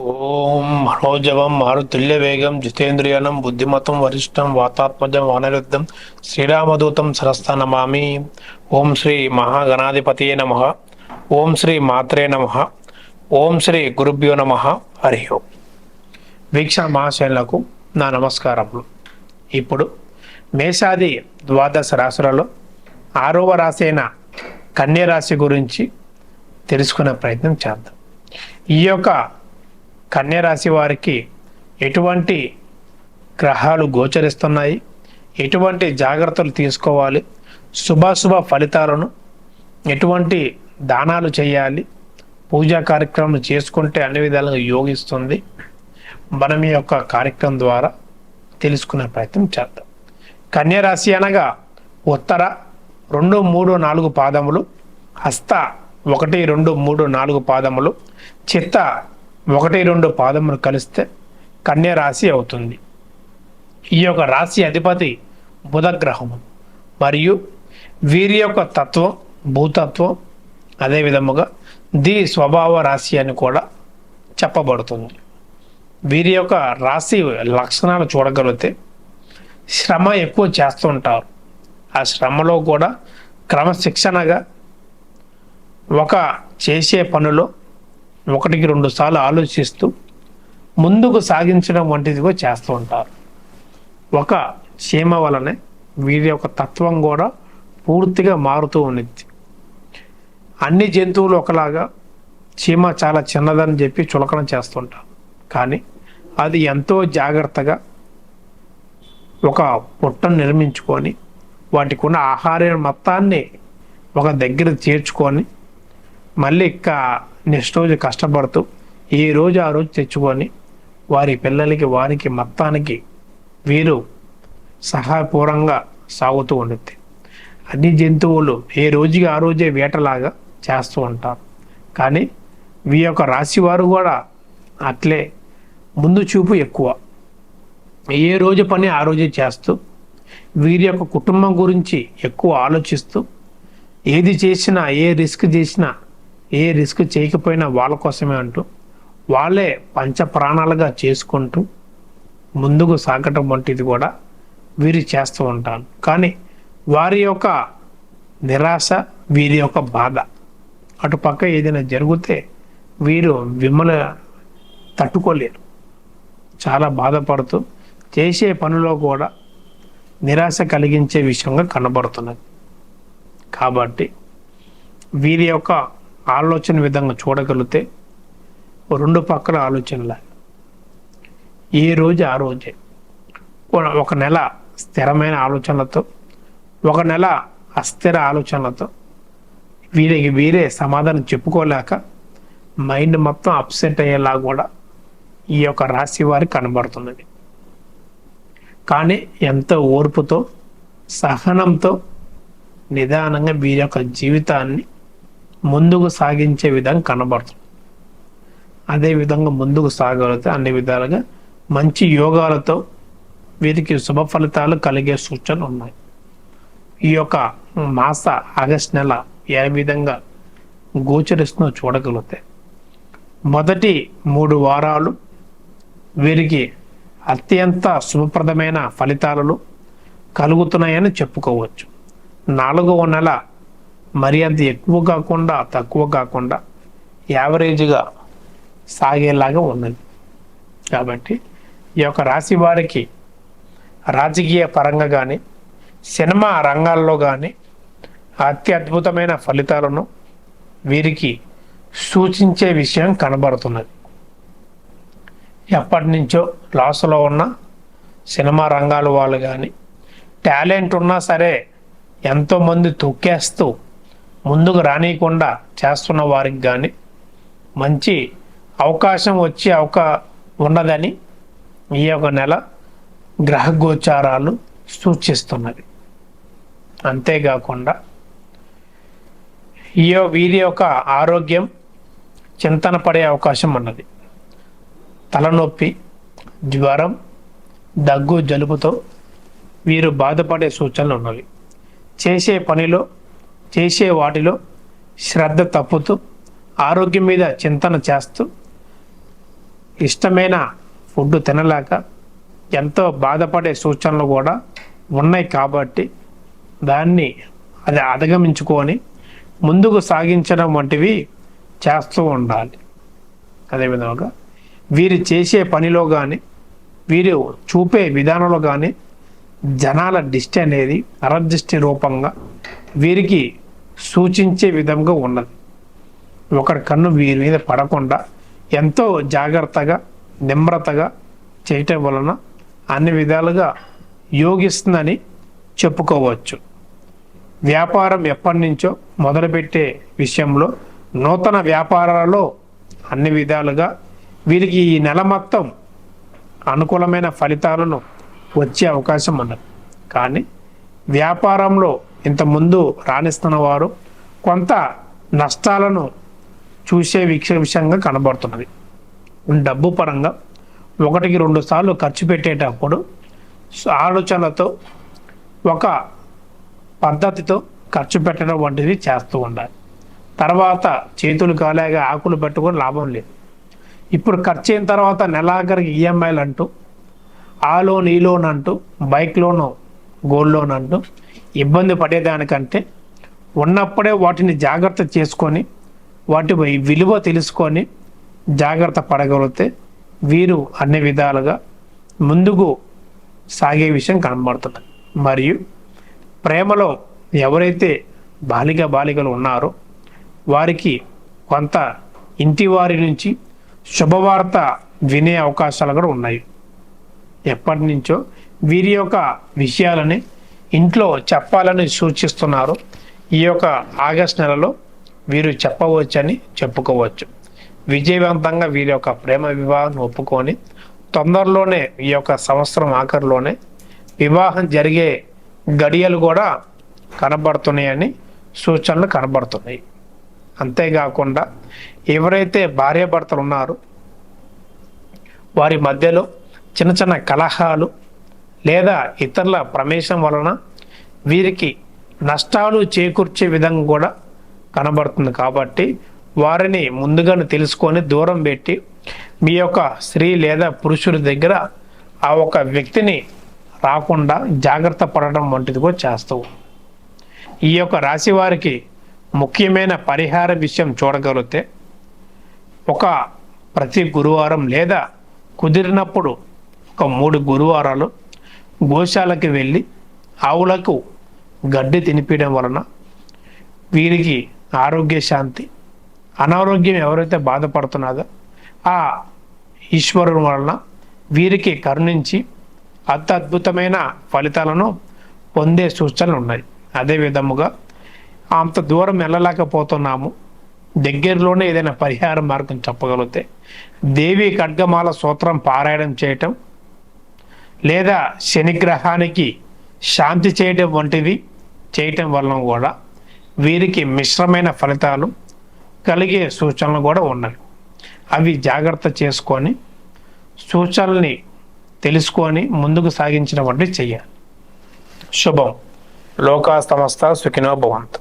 ఓం మనోజవం మారుతుల్య వేగం జితేంద్రియనం బుద్ధిమతం వరిష్టం వాతాత్మజం వానరుద్ధం శ్రీరామదూతం సరస్థానమామి ఓం శ్రీ మహాగణాధిపతియే నమ. ఓం శ్రీ మాత్రే నమ. ఓం శ్రీ గురుభ్యో నమ. హరి ఓం. వీక్షణ మహాశైలకు నా నమస్కారములు. ఇప్పుడు మేషాది ద్వాదశ రాశులలో ఆరవ రాశి అయిన కన్యరాశి గురించి తెలుసుకునే ప్రయత్నం చేద్దాం. ఈ యొక్క కన్యరాశి వారికి ఎటువంటి గ్రహాలు గోచరిస్తున్నాయి? ఎటువంటి జాగ్రత్తలు తీసుకోవాలి? శుభాశుభ ఫలితాలను ఎటువంటి దానాలు చేయాలి? పూజా కార్యక్రమం చేసుకుంటే అన్ని విధాలుగా యోగిస్తుంది. మనం ఈ యొక్క కార్యక్రమం ద్వారా తెలుసుకునే ప్రయత్నం చేద్దాం. కన్యరాశి అనగా ఉత్తర రెండు మూడు నాలుగు పాదములు హస్త ఒకటి రెండు మూడు నాలుగు పాదములు చిత్త ఒకటి రెండు పాదములు కలిస్తే కన్య రాశి అవుతుంది. ఈ యొక్క రాశి అధిపతి బుధగ్రహము. మరియు వీరి యొక్క తత్వం భూతత్వం అదే విధముగా ది స్వభావ రాశి అని కూడా చెప్పబడుతుంది. వీరి యొక్క రాశి లక్షణాలు చూడగలిగితే శ్రమ ఎక్కువ చేస్తుంటారు. ఆ శ్రమలో కూడా క్రమశిక్షణగా ఒక చేసే పనిలో ఒకటికి రెండు సార్లు ఆలోచిస్తూ ముందుకు సాగించడం వంటిదిగో చేస్తూ ఉంటారు. ఒక చీమ వలనే వీరి యొక్క తత్వం కూడా పూర్తిగా మారుతూ ఉన్నది అన్ని జంతువులు ఒకలాగా చీమ చాలా చిన్నదని చెప్పి చులకన చేస్తుంటారు కానీ అది ఎంతో జాగ్రత్తగా ఒక పుట్టను నిర్మించుకొని వాటికి ఉన్న ఆహార మొత్తాన్ని ఒక దగ్గర చేర్చుకొని మళ్ళీ ఇంకా నెక్స్ట్ రోజు కష్టపడుతూ ఏ రోజు ఆ రోజు తెచ్చుకొని వారి పిల్లలకి వారికి మొత్తానికి వీరు సహాయపూర్వంగా సాగుతూ ఉండుద్ది. అన్ని జంతువులు ఏ రోజుకి ఆ రోజే వేటలాగా చేస్తూ ఉంటారు. కానీ వీ యొక్క రాశి వారు కూడా అట్లే ముందు చూపు ఎక్కువ. ఏ రోజు పని ఆ రోజే చేస్తూ వీరి యొక్క కుటుంబం గురించి ఎక్కువ ఆలోచిస్తూ ఏది చేసినా ఏ రిస్క్ చేసినా ఏ రిస్క్ చేయకపోయినా వాళ్ళ కోసమే అంటూ వాళ్ళే పంచ ప్రాణాలుగా చేసుకుంటూ ముందుకు సాగటం వంటిది కూడా వీరు చేస్తూ ఉంటాను కానీ వారి యొక్క నిరాశ వీరి యొక్క బాధ అటుపక్క ఏదైనా జరిగితే వీరు విమల తట్టుకోలేరు. చాలా బాధపడుతూ చేసే పనిలో కూడా నిరాశ కలిగించే విషయంగా కనబడుతున్నది. కాబట్టి వీరి యొక్క ఆలోచన విధంగా చూడగలిగితే రెండు పక్కల ఆలోచనల. ఏ రోజు ఆ రోజే. ఒక- ఒక నెల స్థిరమైన ఆలోచనలతో ఒక నెల అస్థిర ఆలోచనలతో వీరికి వీరే సమాధానం చెప్పుకోలేక మైండ్ మొత్తం అప్సెట్ అయ్యేలా కూడా ఈ యొక్క రాశి వారికి కనబడుతున్నది. కానీ ఎంతో ఓర్పుతో సహనంతో నిదానంగా వీరి యొక్క జీవితాన్ని ముందుకు సాగించే విధంగా కనబడుతుంది. అదే విధంగా ముందుకు సాగలిగితే అన్ని విధాలుగా మంచి యోగాలతో వీరికి శుభ ఫలితాలు కలిగే సూచనలు ఉన్నాయి. ఈ యొక్క మాస ఆగస్ట్ నెల ఏ విధంగా గోచరిస్తుందో చూడగలిగితే మొదటి మూడు వారాలు వీరికి అత్యంత శుభప్రదమైన ఫలితాలను కలుగుతున్నాయని చెప్పుకోవచ్చు. నాలుగవ నెల మరి అంత ఎక్కువ కాకుండా తక్కువ కాకుండా యావరేజ్గా సాగేలాగా ఉన్నది. కాబట్టి ఈ యొక్క రాశి వారికి రాజకీయ పరంగా కానీ సినిమా రంగాల్లో కానీ అత్యద్భుతమైన ఫలితాలను వీరికి సూచించే విషయం కనబడుతున్నది. ఎప్పటి నుంచో లాస్లో ఉన్న సినిమా రంగాల వాళ్ళు కానీ టాలెంట్ ఉన్నా సరే ఎంతోమంది తొక్కేస్తూ ముందుకు రానియకుండా చేస్తున్న వారికి కానీ మంచి అవకాశం వచ్చే అవకా ఉన్నదని ఈ యొక్క నెల గ్రహగోచారాలు సూచిస్తున్నది. అంతేకాకుండా ఈ వీరి యొక్క ఆరోగ్యం చింతన పడే అవకాశం ఉన్నది. తలనొప్పి జ్వరం దగ్గు జలుబుతో వీరు బాధపడే సూచనలు ఉన్నవి. చేసే పనిలో చేసే వాటిలో శ్రద్ధ తప్పుతూ ఆరోగ్యం మీద చింతన చేస్తూ ఇష్టమైన ఫుడ్ తినలేక ఎంతో బాధపడే సూచనలు కూడా ఉన్నాయి కాబట్టి దాన్ని అది అధిగమించుకొని ముందుకు సాగించడం వంటివి చేస్తూ ఉండాలి. అదేవిధంగా వీరు చేసే పనిలో కానీ వీరు చూపే విధానంలో కానీ జనాల దిష్టి అనేది నరదిష్టి రూపంగా వీరికి సూచించే విధంగా ఉన్నది. ఒకరి కన్ను వీరి మీద పడకుండా ఎంతో జాగ్రత్తగా నిమ్రతగా చేయటం వలన అన్ని విధాలుగా యోగిస్తుందని చెప్పుకోవచ్చు. వ్యాపారం ఎప్పటి నుంచో మొదలుపెట్టే విషయంలో నూతన వ్యాపారాలలో అన్ని విధాలుగా వీరికి ఈ నెల మొత్తం అనుకూలమైన ఫలితాలను వచ్చే అవకాశం ఉన్నది. కానీ వ్యాపారంలో ఇంతకుముందు రాణిస్తున్న వారు కొంత నష్టాలను చూసే వీక్ష విషయంగా కనబడుతున్నది. డబ్బు పరంగా ఒకటికి రెండు సార్లు ఖర్చు పెట్టేటప్పుడు ఆలోచనతో ఒక పద్ధతితో ఖర్చు పెట్టడం వంటిది చేస్తూ ఉండాలి. తర్వాత చేతులు కాలేగా ఆకులు పెట్టుకొని లాభం లేదు. ఇప్పుడు ఖర్చు అయిన తర్వాత నెలాఖరికి ఈఎంఐలు అంటూ ఆ లోన్ ఈ లోన్ అంటూ బైక్ లోను గోల్డ్ లోన్ అంటూ ఇబ్బంది పడేదానికంటే ఉన్నప్పుడే వాటిని జాగ్రత్త చేసుకొని వాటి విలువ తెలుసుకొని జాగ్రత్త పడగలిగితే వీరు అన్ని విధాలుగా ముందుకు సాగే విషయం కనబడుతుంది. మరియు ప్రేమలో ఎవరైతే బాలిక బాలికలు ఉన్నారో వారికి కొంత ఇంటి వారి నుంచి శుభవార్త వినే అవకాశాలు కూడా ఉన్నాయి. ఎప్పటి నుంచో వీరి యొక్క విషయాలని ఇంట్లో చెప్పాలని సూచిస్తున్నారు. ఈ యొక్క ఆగస్ట్ నెలలో వీరు చెప్పవచ్చని చెప్పుకోవచ్చు. విజయవంతంగా వీరి యొక్క ప్రేమ వివాహాన్ని ఒప్పుకొని తొందరలోనే ఈ యొక్క సంవత్సరం ఆఖరిలోనే వివాహం జరిగే గడియలు కూడా కనబడుతున్నాయని సూచనలు కనబడుతున్నాయి. అంతేకాకుండా ఎవరైతే భార్యాభర్తలు ఉన్నారో వారి మధ్యలో చిన్న చిన్న కలహాలు లేదా ఇతరుల ప్రమేశం వలన వీరికి నష్టాలు చేకూర్చే విధంగా కూడా కనబడుతుంది కాబట్టి వారిని ముందుగానే తెలుసుకొని దూరం పెట్టి మీ యొక్క స్త్రీ లేదా పురుషుడి దగ్గర ఆ ఒక వ్యక్తిని రాకుండా జాగ్రత్త పడడం వంటిది కూడా చేస్తావు. ఈ యొక్క రాశి వారికి ముఖ్యమైన పరిహార విషయం చూడగలిగితే ఒక ప్రతి గురువారం లేదా కుదిరినప్పుడు ఒక మూడు గురువారాలు గోశాలకి వెళ్ళి ఆవులకు గడ్డి తినిపించడం వలన వీరికి ఆరోగ్య శాంతి అనారోగ్యం ఎవరైతే బాధపడుతున్నారో ఆ ఈశ్వరుని వలన వీరికి కరుణించి అత్య అద్భుతమైన ఫలితాలను పొందే సూచనలు ఉన్నాయి. అదే విధముగా అంత దూరం వెళ్ళలేకపోతున్నాము. దగ్గరలోనే ఏదైనా పరిహార మార్గం చెప్పగలిగితే దేవి ఖడ్గమాల సూత్రం పారాయణం చేయటం లేదా శనిగ్రహానికి శాంతి చేయడం వంటివి చేయటం వలన కూడా వీరికి మిశ్రమైన ఫలితాలు కలిగే సూచనలు కూడా ఉన్నాయి. అవి జాగ్రత్త చేసుకొని సూచనల్ని తెలుసుకొని ముందుకు సాగించిన వంటి చెయ్యాలి. శుభం. లోకా సమస్త సుఖినో భవంతు.